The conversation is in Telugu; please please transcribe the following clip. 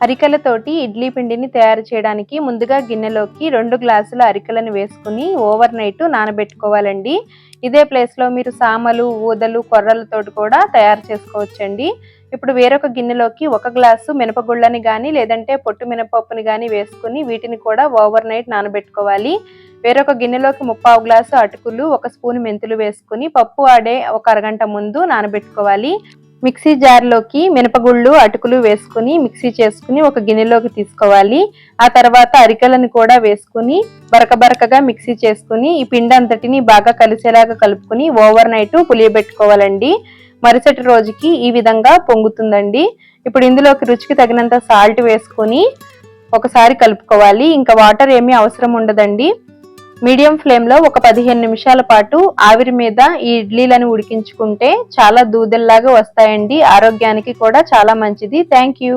అరికలతోటి ఇడ్లీ పిండిని తయారు చేయడానికి ముందుగా గిన్నెలోకి రెండు గ్లాసుల అరికలను వేసుకుని ఓవర్ నైట్ నానబెట్టుకోవాలండి. ఇదే ప్లేస్లో మీరు సామలు ఊదలు కొర్రలతోటి కూడా తయారు చేసుకోవచ్చండి. ఇప్పుడు వేరొక గిన్నెలోకి ఒక గ్లాసు మినపగుళ్ళని కానీ లేదంటే పొట్టు మినపప్పుని కానీ వేసుకుని వీటిని కూడా ఓవర్ నైట్ నానబెట్టుకోవాలి. వేరొక గిన్నెలోకి ముప్పావు గ్లాసు అటుకులు ఒక స్పూన్ మెంతులు వేసుకుని పప్పు ఆడే ఒక అరగంట ముందు నానబెట్టుకోవాలి. మిక్సీ జార్లోకి మినపగుళ్ళు అటుకులు వేసుకుని మిక్సీ చేసుకుని ఒక గిన్నెలోకి తీసుకోవాలి. ఆ తర్వాత అరికలను కూడా వేసుకుని బరక బరకగా మిక్సీ చేసుకుని ఈ పిండి అంతటిని బాగా కలిసేలాగా కలుపుకుని ఓవర్ నైట్ పులియబెట్టుకోవాలండి. మరుసటి రోజుకి ఈ విధంగా పొంగుతుందండి. ఇప్పుడు ఇందులోకి రుచికి తగినంత సాల్ట్ వేసుకొని ఒకసారి కలుపుకోవాలి. ఇంకా వాటర్ ఏమీ అవసరం ఉండదండి. మీడియం ఫ్లేమ్లో ఒక పదిహేను నిమిషాల పాటు ఆవిరి మీద ఈ ఇడ్లీలను ఉడికించుకుంటే చాలా దూదల్లాగా వస్తాయండి. ఆరోగ్యానికి కూడా చాలా మంచిది. Thank you